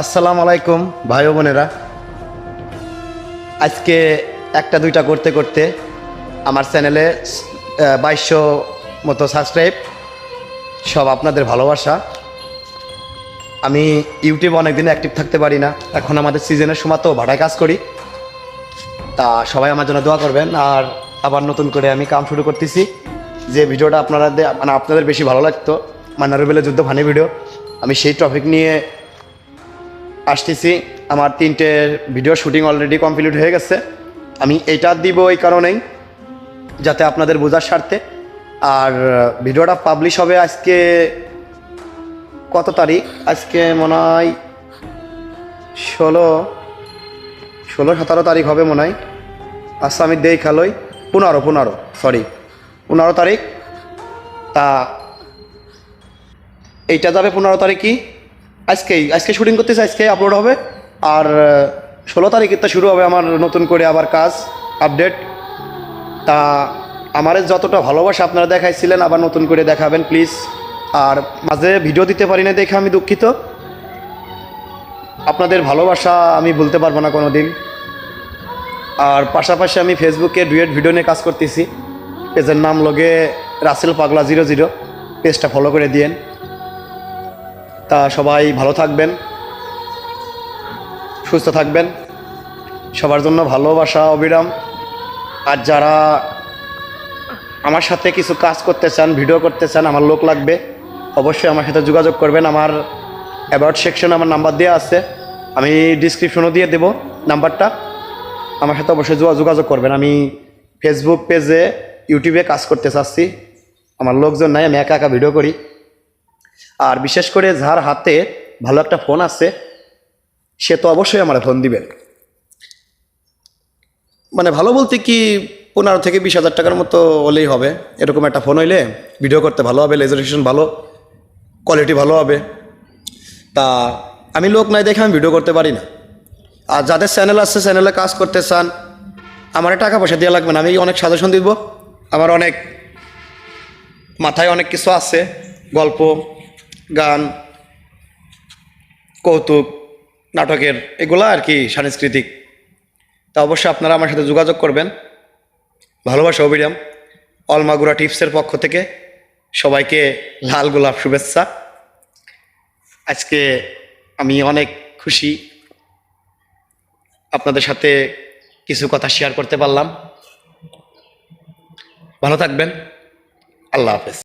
আসসালামু আলাইকুম, ভাই বোনেরা। আজকে একটা দুইটা করতে করতে আমার চ্যানেলে বাইশশো মতো সাবস্ক্রাইব, সব আপনাদের ভালোবাসা। আমি ইউটিউবে অনেকদিন অ্যাক্টিভ থাকতে পারি না, এখন আমাদের সিজনের সময় তো ভাড়ায় কাজ করি। তা সবাই আমার জন্য দোয়া করবেন, আর আবার নতুন করে আমি কাম শুরু করতেছি। যে ভিডিওটা আপনারা মানে আপনাদের বেশি ভালো লাগতো, মান্নারুবেলের যুদ্ধ ফানি ভিডিও, আমি সেই টপিক নিয়ে আসতেছি। আমার তিনটে ভিডিও শুটিং অলরেডি কমপ্লিট হয়ে গেছে। আমি এইটা দিব এই কারণেই, যাতে আপনাদের বোঝার স্বার্থে। আর, ভিডিওটা পাবলিশ হবে আজকে, কত তারিখ? আজকে মনে হয় ষোলো ষোলো, সতেরো তারিখ হবে মনে হয়। আচ্ছা আমি দেই খেলোই পনেরো পনেরো সরি পনেরো তারিখ। তা, এইটা যাবে পনেরো তারিখই। আজকেই, আজকে শুটিং করতেছে আজকে আপলোড হবে। আর, ষোলো তারিখে তো শুরু হবে আমার নতুন করে আবার কাজ আপডেট তা, আমার যতটা ভালোবাসা আপনারা দেখাইছিলেন, আবার নতুন করে দেখাবেন প্লিজ আর মাঝে ভিডিও দিতে পারি না দেখে আমি দুঃখিত। আপনাদের ভালোবাসা আমি বলতে পারব না কোনো দিন আর পাশাপাশি আমি ফেসবুকে ডুয়েট ভিডিও নিয়ে কাজ করতেছি। পেজের নাম লগে রাসেল পাগলা জিরো জিরো পেজটা ফলো করে দিয়েন। তা সবাই ভালো থাকবেন, সুস্থ থাকবেন। সবার জন্য ভালোবাসা, অবিরাম। আর যারা আমার সাথে কিছু কাজ করতে চান, ভিডিও করতে চান, আমার লোক লাগবে, অবশ্যই আমার সাথে যোগাযোগ করবেন। আমার অ্যাবাউট সেকশনে আমার নাম্বার দেওয়া আছে, আমি ডিসক্রিপশনও দিয়ে দেব নাম্বারটা আমার সাথে অবশ্যই যোগা- যোগাযোগ করবেন। আমি ফেসবুক পেজে ইউটিউবে কাজ করতে চাচ্ছি। আমার লোকজন নাই, আমি একা একা ভিডিও করি। আর বিশেষ করে যার হাতে ভালো একটা ফোন আছে, সে তো অবশ্যই আমার ফোন দিবেন। মানে ভালো বলতে কি, পনেরো থেকে বিশ হাজার টাকার মতো হলেই হবে। এরকম একটা ফোন হইলে ভিডিও করতে ভালো হবে রেজলিউশন ভালো কোয়ালিটি ভালো হবে। তা আমি লোক নাই দেখে আমি ভিডিও করতে পারি না। আর যাদের চ্যানেল আছে চ্যানেলে কাজ করতে চান, আমার টাকা পয়সা দেওয়া লাগবে না। আমি অনেক সাজেশন দিব। আমার অনেক মাথায় অনেক কিছু আছে, গল্প গান, কৌতুক, নাটকের এগুলা আর কি সাংস্কৃতিক। তা অবশ্যই আপনারা আমার সাথে যোগাযোগ করবেন। ভালোবাসা অবিরাম অলমাগুড়া টিপসের পক্ষ থেকে সবাইকে লাল গোলাপ শুভেচ্ছা। আজকে আমি অনেক খুশি আপনাদের সাথে কিছু কথা শেয়ার করতে পারলাম। ভালো থাকবেন। আল্লাহ হাফেজ।